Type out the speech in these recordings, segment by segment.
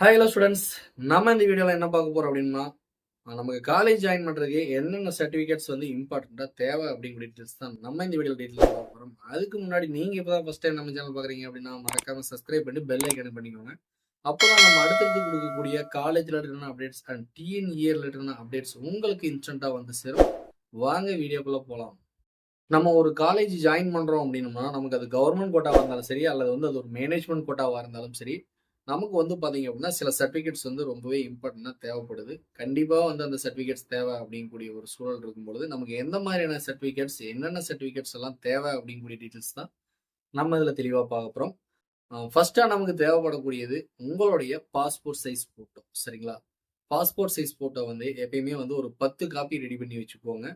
Hi hello students நம்ம இந்த வீடியோவில் என்ன பார்க்க போகிறோம் அப்படின்னா நமக்கு காலேஜ் ஜாயின் பண்ணுறதுக்கு என்னென்ன சர்டிஃபிகேட்ஸ் வந்து இம்பார்ட்டண்ட்டாக தேவை அப்படிங்கிற டீட்டெயில்ஸ் தான் நம்ம இந்த வீடியோ டீட்டெயில் பார்க்க போகிறோம் அதுக்கு முன்னாடி நீங்கள் இப்போ தான் ஃபஸ்ட் டைம் நம்ம சேனல் பார்க்குறீங்க அப்படின்னா மறக்காமல் சப்ஸ்கிரைப் பண்ணி பெல் ஐக்கன் பண்ணிக்கோங்க. அப்போ தான் நம்ம அடுத்தடுத்து கொடுக்கக்கூடிய காலேஜ் ரிலேட்டடான அப்டேட்ஸ் அண்ட் டிஎன்இஏ ரிலேட்டடான அப்டேட்ஸ் உங்களுக்கு இன்ஸ்டண்ட்டாக வந்து சேரும். வாங்க வீடியோக்குள்ளே போகலாம் நம்ம ஒரு காலேஜ் ஜாயின் பண்ணுறோம் அப்படின்னோம்னா நமக்கு அது கவர்மெண்ட் கோட்டாவாக இருந்தாலும் சரி அல்லது வந்து அது ஒரு மேனேஜ்மெண்ட் கோட்டாவாக இருந்தாலும் சரி நமக்கு வந்து பார்த்தீங்க அப்படின்னா சில சர்டிஃபிகேட்ஸ் வந்து ரொம்பவே இம்பார்ட்டண்ட்டாக தேவைப்படுது. கண்டிப்பாக வந்து அந்த சர்டிஃபிகேட்ஸ் தேவை அப்படிங்கக்கூடிய ஒரு சூழல் இருக்கும்பொழுது நமக்கு எந்த மாதிரியான சர்டிஃபிகேட்ஸ் என்னென்ன சர்டிஃபிகேட்ஸ் எல்லாம் தேவை அப்படிங்கக்கூடிய டீட்டெயில்ஸ் தான் நம்ம இதில் தெளிவாக பார்க்க போகிறோம் ஃபர்ஸ்ட்டாக நமக்கு தேவைப்படக்கூடியது உங்களுடைய பாஸ்போர்ட் சைஸ் ஃபோட்டோ சரிங்களா? பாஸ்போர்ட் சைஸ் ஃபோட்டோ வந்து எப்பயுமே வந்து ஒரு பத்து காப்பி ரெடி பண்ணி வச்சுக்கோங்க.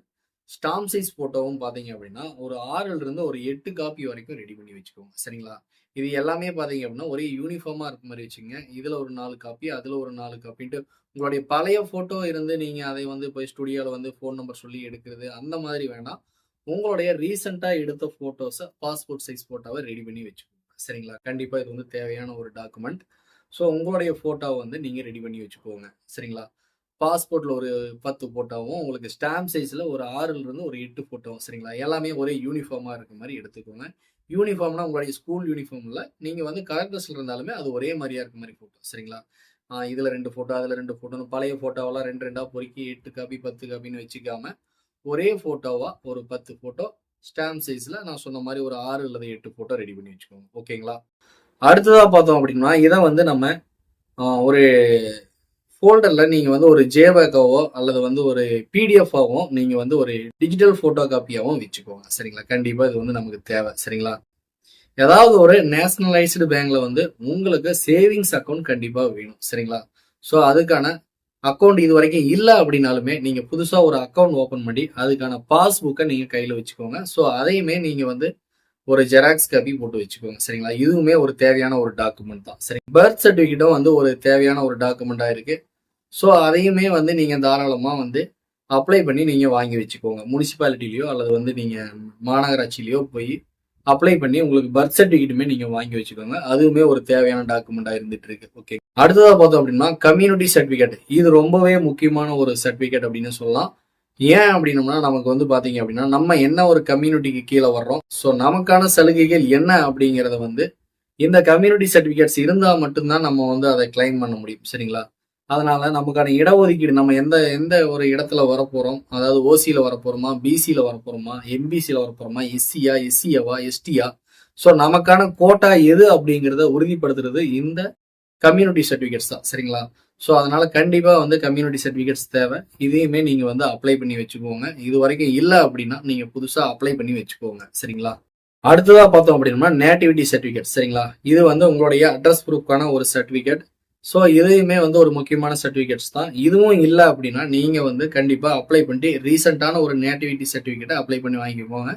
ஸ்டாம்ப் சைஸ் ஃபோட்டோவும் பார்த்தீங்க அப்படின்னா ஒரு ஆறுல இருந்து ஒரு எட்டு காப்பி வரைக்கும் ரெடி பண்ணி வச்சுக்கோங்க சரிங்களா? இது எல்லாமே பார்த்தீங்க அப்படின்னா ஒரே யூனிஃபார்மாக இருக்க மாதிரி வச்சுங்க இதில் ஒரு நாலு காப்பி அதில் ஒரு நாலு காப்பின்ட்டு உங்களுடைய பழைய ஃபோட்டோ இருந்து நீங்கள் அதை வந்து போய் ஸ்டுடியோவில் வந்து ஃபோன் நம்பர் சொல்லி எடுக்கிறது அந்த மாதிரி வேணாம் உங்களுடைய ரீசெண்டாக எடுத்த ஃபோட்டோஸை பாஸ்போர்ட் சைஸ் ஃபோட்டோவை ரெடி பண்ணி வச்சுக்கோங்க. சரிங்களா? கண்டிப்பாக இது வந்து தேவையான ஒரு டாக்குமெண்ட் ஸோ உங்களுடைய ஃபோட்டோவை வந்து நீங்கள் ரெடி பண்ணி வச்சுக்கோங்க. சரிங்களா? பாஸ்போர்ட்டில் ஒரு பத்து ஃபோட்டோவும் உங்களுக்கு ஸ்டாம்ப் சைஸில் ஒரு ஆறுலேருந்து ஒரு எட்டு ஃபோட்டோவும் சரிங்களா? எல்லாமே ஒரே யூனிஃபார்மாக இருக்க மாதிரி எடுத்துக்கோங்க. யூனிஃபார்ம்னா உங்களுடைய ஸ்கூல் யூனிஃபார்மில் நீங்கள் வந்து கலர் ட்ரெஸ்ஸில் இருந்தாலுமே அது ஒரே மாதிரியா இருக்க மாதிரி ஃபோட்டோ சரிங்களா? இதில் ரெண்டு ஃபோட்டோ அதில் ரெண்டு ஃபோட்டோன்னு பழைய ஃபோட்டோவெல்லாம் ரெண்டு ரெண்டாக பொறுக்கி எட்டு காப்பி பத்து காப்பின்னு வச்சுக்காம ஒரே ஃபோட்டோவாக ஒரு பத்து ஃபோட்டோ ஸ்டாம்ப் சைஸில் நான் சொன்ன மாதிரி ஒரு ஆறு அல்லது எட்டு ஃபோட்டோ ரெடி பண்ணி வச்சுக்கோங்க ஓகேங்களா? அடுத்ததாக பார்த்தோம் அப்படின்னா இதை வந்து நம்ம ஒரு ஃபோல்டரில் நீங்கள் வந்து ஒரு ஜேபேக்காவோ அல்லது வந்து ஒரு பிடிஎஃபாகவும் நீங்கள் வந்து ஒரு டிஜிட்டல் ஃபோட்டோ காப்பியாகவும் வச்சுக்கோங்க. சரிங்களா? கண்டிப்பாக இது வந்து நமக்கு தேவை. சரிங்களா? ஏதாவது ஒரு நேஷனலைஸ்டு பேங்க்ல வந்து உங்களுக்கு சேவிங்ஸ் அக்கௌண்ட் கண்டிப்பாக வேணும். சரிங்களா? ஸோ அதுக்கான அக்கௌண்ட் இது வரைக்கும் இல்லை அப்படின்னாலுமே நீங்கள் புதுசாக ஒரு அக்கௌண்ட் ஓப்பன் பண்ணி அதுக்கான பாஸ்புக்கை நீங்கள் கையில் வச்சுக்கோங்க. ஸோ அதையுமே நீங்கள் வந்து ஒரு ஜெராக்ஸ் காப்பி போட்டு வச்சுக்கோங்க. சரிங்களா? இதுவுமே ஒரு தேவையான ஒரு டாக்குமெண்ட் தான். சரி பர்த் சர்டிஃபிகேட்டும் வந்து ஒரு தேவையான ஒரு டாக்குமெண்ட்டாக இருக்கு. ஸோ அதையுமே வந்து நீங்கள் தாராளமாக வந்து அப்ளை பண்ணி நீங்கள் வாங்கி வச்சுக்கோங்க. முனிசிபாலிட்டிலையோ அல்லது வந்து நீங்கள் மாநகராட்சியிலையோ போய் அப்ளை பண்ணி உங்களுக்கு பர்த் சர்டிஃபிகேட்டுமே நீங்கள் வாங்கி வச்சுக்கோங்க. அதுவுமே ஒரு தேவையான டாக்குமெண்ட்டாக இருந்துட்டு இருக்கு ஓகே அடுத்ததாக பார்த்தோம் அப்படின்னா கம்யூனிட்டி சர்டிஃபிகேட் இது ரொம்பவே முக்கியமான ஒரு சர்டிஃபிகேட் அப்படின்னு சொல்லலாம். ஏன் அப்படின்னம்னா நமக்கு வந்து பார்த்தீங்க அப்படின்னா நம்ம என்ன ஒரு கம்யூனிட்டிக்கு கீழே வர்றோம்? ஸோ நமக்கான சலுகைகள் என்ன அப்படிங்கிறத வந்து இந்த கம்யூனிட்டி சர்டிஃபிகேட்ஸ் இருந்தால் மட்டும்தான் நம்ம வந்து அதை கிளைம் பண்ண முடியும். சரிங்களா? அதனால நமக்கான இடஒதுக்கீடு நம்ம எந்த எந்த ஒரு இடத்துல வரப்போறோம்? அதாவது ஓசியில வரப்போறோமா? பிசியில வரப்போறோமா? எம்பிசியில வரப்போறோமா? எஸ்சியா எஸ்சியவா எஸ்டியா? ஸோ நமக்கான கோட்டா எது அப்படிங்கிறத உறுதிப்படுத்துறது இந்த கம்யூனிட்டி சர்டிஃபிகேட்ஸ் தான். சரிங்களா? ஸோ அதனால கண்டிப்பாக வந்து கம்யூனிட்டி சர்டிஃபிகேட்ஸ் தேவை. இதையுமே நீங்கள் வந்து அப்ளை பண்ணி வச்சுக்கோங்க. இது வரைக்கும் இல்லை அப்படின்னா நீங்கள் புதுசாக அப்ளை பண்ணி வச்சுக்கோங்க. சரிங்களா? அடுத்ததாக பார்த்தோம் அப்படின்னா நேட்டிவிட்டி சர்டிஃபிகேட் சரிங்களா? இது வந்து உங்களுடைய அட்ரஸ் ப்ரூஃப்கான ஒரு சர்டிஃபிகேட் ஸோ இதையுமே வந்து ஒரு முக்கியமான சர்டிஃபிகேட்ஸ் தான். இதுவும் இல்லை அப்படின்னா நீங்கள் வந்து கண்டிப்பாக அப்ளை பண்ணிட்டு ரீசெண்டான ஒரு நேட்டிவிட்டி சர்டிஃபிகேட்டை அப்ளை பண்ணி வாங்கிக்கோங்க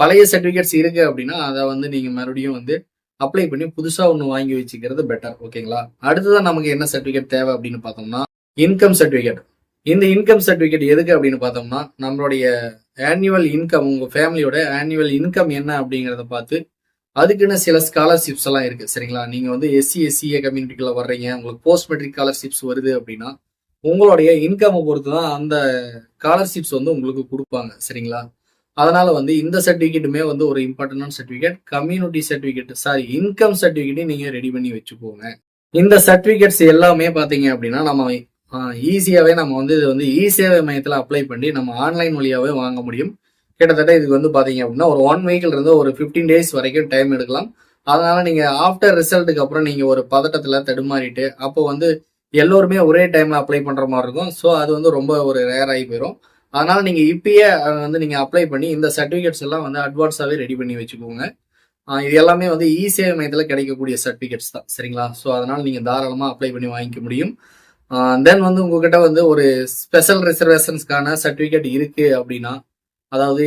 பழைய சர்டிஃபிகேட்ஸ் இருக்குது அப்படின்னா அதை வந்து நீங்கள் மறுபடியும் வந்து அப்ளை பண்ணி புதுசாக ஒன்று வாங்கி வச்சுக்கிறது பெட்டர் ஓகேங்களா அடுத்ததான் நமக்கு என்ன சர்டிஃபிகேட் தேவை அப்படின்னு பார்த்தோம்னா இன்கம் சர்டிஃபிகேட் இந்த இன்கம் சர்டிஃபிகேட் எதுக்கு அப்படின்னு பார்த்தோம்னா நம்மளுடைய ஆனுவல் இன்கம் உங்கள் ஃபேமிலியோட ஆனுவல் இன்கம் என்ன அப்படிங்கிறத பார்த்து அதுக்குன்னு சில ஸ்காலர்ஷிப்ஸ் எல்லாம் இருக்கு சரிங்களா? நீங்க வந்து எஸ்சி எஸ்சிஏ கம்யூனிட்டிக்குள்ள வர்றீங்க உங்களுக்கு போஸ்ட் மெட்ரிக் ஸ்காலர்ஷிப்ஸ் வருது அப்படின்னா உங்களுடைய இன்கம்மை பொறுத்து தான் அந்த ஸ்காலர்ஷிப்ஸ் வந்து உங்களுக்கு கொடுப்பாங்க சரிங்களா? அதனால வந்து இந்த சர்டிஃபிகேட்டுமே வந்து ஒரு இம்பார்ட்டன்டான certificate community certificate sorry income சர்டிஃபிகேட்டையும் நீங்க ரெடி பண்ணி வச்சுக்கோங்க. இந்த சர்டிஃபிகேட்ஸ் எல்லாமே பாத்தீங்க அப்படின்னா நம்ம ஈஸியாவே நம்ம வந்து இது வந்து இ சேவை மையத்தில் அப்ளை பண்ணி நம்ம ஆன்லைன் வழியாவே வாங்க முடியும். கிட்டத்தட்ட இதுக்கு வந்து பார்த்தீங்க அப்படின்னா ஒரு ஒன் வீக்கில் இருந்து ஒரு ஃபிஃப்டீன் டேஸ் வரைக்கும் டைம் எடுக்கலாம். அதனால நீங்கள் ஆஃப்டர் ரிசல்ட்டுக்கு அப்புறம் நீங்கள் ஒரு பதட்டத்தில் தடுமாறிட்டு அப்போ வந்து எல்லோருமே ஒரே டைமில் அப்ளை பண்ணுற மாதிரி இருக்கும். ஸோ அது வந்து ரொம்ப ஒரு ரேர் ஆகி போயிடும் அதனால நீங்கள் இப்பயே அதை வந்து நீங்கள் அப்ளை பண்ணி இந்த சர்டிஃபிகேட்ஸ் எல்லாம் வந்து அட்வான்ஸாகவே ரெடி பண்ணி வச்சுக்கோங்க. இது எல்லாமே வந்து இ சேவை மையத்தில் கிடைக்கக்கூடிய சர்டிஃபிகேட்ஸ் தான். சரிங்களா? ஸோ அதனால் நீங்கள் தாராளமாக அப்ளை பண்ணி வாங்கிக்க முடியும். தென் வந்து உங்ககிட்ட வந்து ஒரு ஸ்பெஷல் ரிசர்வேஷன்ஸ்க்கான சர்டிஃபிகேட் இருக்குது அப்படின்னா அதாவது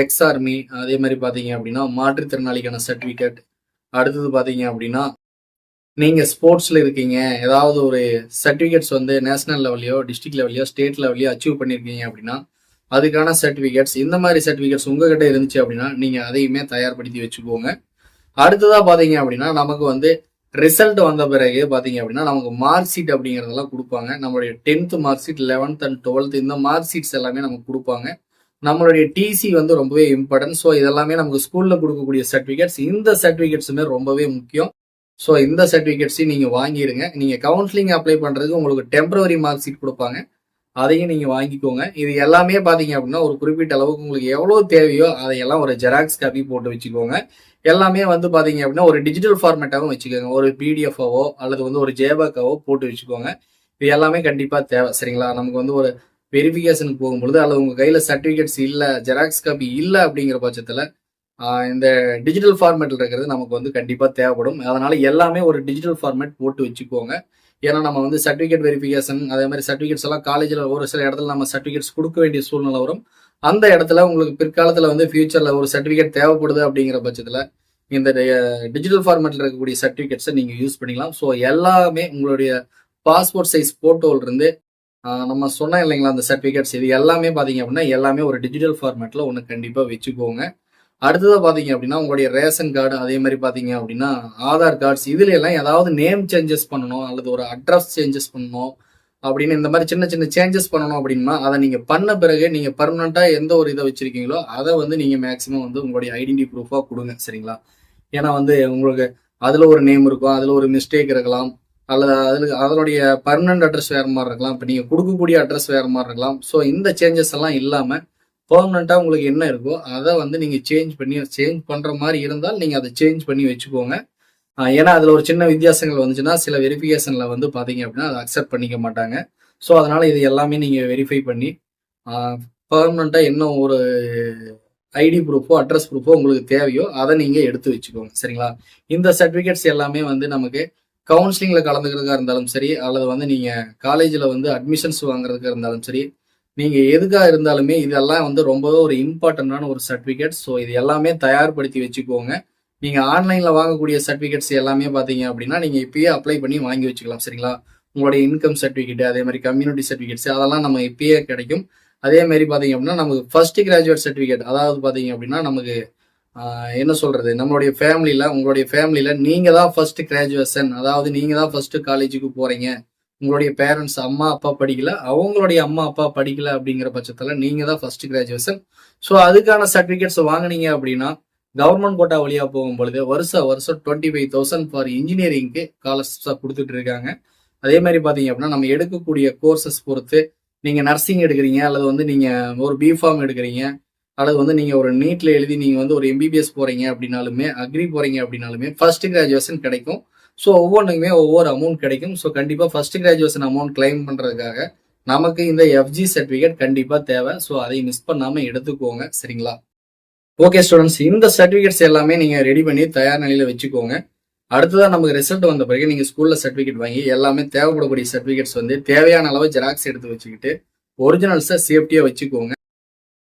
எக்ஸ் ஆர்மி அதே மாதிரி பார்த்தீங்க அப்படின்னா மாற்றுத்திறனாளிக்கான சர்டிஃபிகேட் அடுத்தது பார்த்தீங்க அப்படின்னா நீங்கள் ஸ்போர்ட்ஸில் இருக்கீங்க ஏதாவது ஒரு சர்டிஃபிகேட்ஸ் வந்து நேஷனல் லெவல்லையோ டிஸ்ட்ரிக்ட் லெவல்லையோ ஸ்டேட் லெவல்லையோ அச்சீவ் பண்ணியிருக்கீங்க அப்படின்னா அதுக்கான சர்டிஃபிகேட்ஸ் இந்த மாதிரி சர்டிஃபிகேட்ஸ் உங்ககிட்ட இருந்துச்சு அப்படின்னா நீங்கள் அதையுமே தயார்படுத்தி வச்சுக்கோங்க. அடுத்ததாக பார்த்தீங்க அப்படின்னா நமக்கு வந்து ரிசல்ட் வந்த பிறகு பார்த்தீங்க அப்படின்னா நமக்கு மார்க் ஷீட் அப்படிங்கிறதெல்லாம் கொடுப்பாங்க. நம்மளுடைய tenth mark sheet eleventh and twelfth இந்த மார்க் ஷீட்ஸ் எல்லாமே நமக்கு கொடுப்பாங்க. நம்மளுடைய டிசி வந்து ரொம்பவே இம்பார்ட்டன்ட் ஸோ இதெல்லாமே நமக்கு ஸ்கூலில் கொடுக்கக்கூடிய சர்டிஃபிகேட்ஸ் இந்த சர்டிஃபிகேட்ஸுமே ரொம்பவே முக்கியம். ஸோ இந்த சர்டிஃபிகேட்ஸையும் நீங்கள் வாங்கிடுங்க நீங்கள் கவுன்சிலிங் அப்ளை பண்ணுறதுக்கு உங்களுக்கு டெம்பரவரி மார்க் ஷீட் கொடுப்பாங்க. அதையும் நீங்கள் வாங்கிக்கோங்க. இது எல்லாமே பார்த்தீங்க அப்படின்னா ஒரு குறிப்பிட்ட அளவுக்கு உங்களுக்கு எவ்வளோ தேவையோ அதையெல்லாம் ஒரு ஜெராக்ஸ் காப்பி போட்டு வச்சுக்கோங்க. எல்லாமே வந்து பார்த்தீங்க அப்படின்னா ஒரு டிஜிட்டல் ஃபார்மேட்டாகவும் வச்சுக்கோங்க. ஒரு பிடிஎஃபாவோ அல்லது வந்து ஒரு ஜேபாக்காவோ போட்டு வச்சுக்கோங்க. இது எல்லாமே கண்டிப்பாக தேவை. சரிங்களா? நமக்கு வந்து ஒரு வெரிஃபிகேஷனுக்கு போகும்பொழுது அல்லது உங்கள் கையில் சர்டிஃபிகேட்ஸ் இல்லை ஜெராக்ஸ் காப்பி இல்லை அப்படிங்கிற பட்சத்தில் இந்த டிஜிட்டல் ஃபார்மேட்டில் இருக்கிறது நமக்கு வந்து கண்டிப்பாக தேவைப்படும். அதனால் எல்லாமே ஒரு டிஜிட்டல் ஃபார்மேட் போட்டு வச்சுக்கோங்க. ஏன்னா நம்ம வந்து சர்டிஃபிகேட் வெரிஃபிகேஷன் அதே மாதிரி சர்டிஃபிகேட்ஸ் எல்லாம் காலேஜில் ஒரு சில இடத்துல நம்ம சர்டிஃபிகேட்ஸ் கொடுக்க வேண்டிய சூழ்நிலை வரும். அந்த இடத்துல உங்களுக்கு பிற்காலத்தில் வந்து ஃபியூச்சரில் ஒரு சர்டிஃபிகேட் தேவைப்படுது அப்படிங்கிற பட்சத்தில் இந்த டிஜிட்டல் ஃபார்மேட்டில் இருக்கக்கூடிய சர்டிஃபிகேட்ஸை நீங்கள் யூஸ் பண்ணிக்கலாம். ஸோ எல்லாமே உங்களுடைய பாஸ்போர்ட் சைஸ் ஃபோட்டோவிலிருந்து நம்ம சொன்னோம் இல்லைங்களா அந்த சர்டிஃபிகேட்ஸ் இது எல்லாமே பார்த்தீங்க அப்படின்னா எல்லாமே ஒரு டிஜிட்டல் ஃபார்மேட்டில் ஒன்று கண்டிப்பாக வச்சுக்கோங்க. அடுத்ததாக பார்த்தீங்க அப்படின்னா உங்களுடைய ரேஷன் கார்டு அதே மாதிரி பார்த்தீங்க அப்படின்னா ஆதார் கார்ட்ஸ் இதுல எல்லாம் ஏதாவது நேம் சேஞ்சஸ் பண்ணணும் அல்லது ஒரு அட்ரஸ் சேஞ்சஸ் பண்ணணும் அப்படின்னு இந்த மாதிரி சின்ன சின்ன சேஞ்சஸ் பண்ணணும் அப்படின்னா அதை நீங்கள் பண்ண பிறகு நீங்கள் பர்மனெண்ட்டாக எந்த ஒரு இதை வச்சுருக்கீங்களோ அதை வந்து நீங்கள் மேக்ஸிமம் வந்து உங்களுடைய ஐடென்டி ப்ரூஃபாக கொடுங்க சரிங்களா? ஏன்னா வந்து உங்களுக்கு அதில் ஒரு நேம் இருக்கும் அதில் ஒரு மிஸ்டேக் இருக்கலாம் அல்லது அதில் அதனுடைய பர்மனன்ட் அட்ரஸ் வேறு மாதிரி இருக்கலாம். இப்போ நீங்கள் கொடுக்கக்கூடிய அட்ரஸ் வேறு மாதிரி இருக்கலாம். ஸோ இந்த சேஞ்சஸ் எல்லாம் இல்லாமல் பர்மனெண்ட்டாக உங்களுக்கு என்ன இருக்கோ அதை வந்து நீங்கள் சேஞ்ச் பண்ணி சேஞ்ச் பண்ணுற மாதிரி இருந்தால் நீங்கள் அதை சேஞ்ச் பண்ணி வச்சுக்கோங்க. ஏன்னா அதில் ஒரு சின்ன வித்தியாசங்கள் வந்துச்சுன்னா சில வெரிஃபிகேஷனில் வந்து பார்த்தீங்க அப்படின்னா அதை அக்செப்ட் பண்ணிக்க மாட்டாங்க. ஸோ அதனால் இது எல்லாமே நீங்கள் வெரிஃபை பண்ணி பர்மனெண்ட்டாக என்ன ஒரு ஐடி ப்ரூஃபோ அட்ரஸ் ப்ரூஃபோ உங்களுக்கு தேவையோ அதை நீங்கள் எடுத்து வச்சுக்கோங்க. சரிங்களா? இந்த சர்டிஃபிகேட்ஸ் எல்லாமே வந்து நமக்கு கவுன்சிலிங்கில் கலந்துக்கிறதுக்காக இருந்தாலும் சரி அல்லது வந்து நீங்கள் காலேஜில் வந்து அட்மிஷன்ஸ் வாங்குறதுக்காக இருந்தாலும் சரி நீங்கள் எதுக்காக இருந்தாலுமே இதெல்லாம் வந்து ரொம்பவே ஒரு இம்பார்ட்டண்டான ஒரு சர்டிஃபிகேட் ஸோ இது எல்லாமே தயார்படுத்தி வச்சுக்கோங்க. நீங்கள் ஆன்லைனில் வாங்கக்கூடிய சர்டிஃபிகேட்ஸ் எல்லாமே பார்த்தீங்க அப்படின்னா நீங்கள் இப்பயே அப்ளை பண்ணி வாங்கி வச்சுக்கலாம் சரிங்களா? உங்களுடைய இன்கம் சர்டிஃபிகேட் அதே மாதிரி கம்யூனிட்டி சர்டிஃபிகேட்ஸ் அதெல்லாம் நம்ம இப்பயே கிடைக்கும். அதே மாதிரி பார்த்தீங்க அப்படின்னா நமக்கு ஃபர்ஸ்ட் கிராஜுவேட் சர்டிஃபிகேட் அதாவது பார்த்தீங்க அப்படின்னா நமக்கு என்ன சொல்றது? நம்மளுடைய ஃபேமிலியில் உங்களுடைய ஃபேமிலியில் நீங்கள் தான் ஃபர்ஸ்ட் கிராஜுவேஷன் அதாவது நீங்கள் தான் ஃபர்ஸ்ட் காலேஜுக்கு போகிறீங்க உங்களுடைய பேரண்ட்ஸ் அம்மா அப்பா படிக்கல அவங்களுடைய அம்மா அப்பா படிக்கல அப்படிங்கிற பட்சத்துல நீங்க தான் ஃபர்ஸ்ட் கிராஜுவேஷன் ஸோ அதுக்கான சர்டிபிகேட்ஸ் வாங்குனீங்க அப்படின்னா கவர்மெண்ட் கோட்டா வழியா போகும் பொழுது வருஷம் வருஷம் டுவெண்ட்டி ஃபைவ் தௌசண்ட் ஃபார் இன்ஜினியரிங்க்கு ஸ்காலர்ஷிப்ஸா கொடுத்துட்டு இருக்காங்க. அதே மாதிரி பாத்தீங்க அப்படின்னா நம்ம எடுக்கக்கூடிய கோர்சஸ் பொறுத்து நீங்க நர்சிங் எடுக்கிறீங்க அல்லது வந்து நீங்க ஒரு பிஃபார்ம் எடுக்கிறீங்க அல்லது வந்து நீங்கள் ஒரு நீட்டில் எழுதி நீங்கள் வந்து ஒரு எம்பிபிஎஸ் போகிறீங்க அப்படின்னாலுமே அக்ரி போகிறீங்க அப்படின்னாலுமே ஃபர்ஸ்ட் கிராஜுவேஷன் கிடைக்கும். ஸோ ஒவ்வொன்றுக்குமே ஒவ்வொரு அமௌண்ட் கிடைக்கும். ஸோ கண்டிப்பாக ஃபர்ஸ்ட் கிராஜுவேஷன் அமௌண்ட் கிளைம் பண்ணுறதுக்காக நமக்கு இந்த எஃப்ஜி சர்டிஃபிகேட் கண்டிப்பாக தேவை. ஸோ அதை மிஸ் பண்ணாமல் எடுத்துக்கோங்க. சரிங்களா? ஓகே ஸ்டூடெண்ட்ஸ் இந்த சர்டிஃபிகேட்ஸ் எல்லாமே நீங்கள் ரெடி பண்ணி தயார் நிலையில் வச்சுக்கோங்க. அடுத்ததான் நமக்கு ரிசல்ட் வந்த பிறகு நீங்கள் ஸ்கூலில் சர்டிஃபிகேட் வாங்கி எல்லாமே தேவைப்படக்கூடிய சர்டிஃபிகேட்ஸ் வந்து தேவையான அளவு ஜெராக்ஸ் எடுத்து வச்சுக்கிட்டு ஒரிஜினல்ஸை சேஃப்டியாக வச்சுக்கோங்க.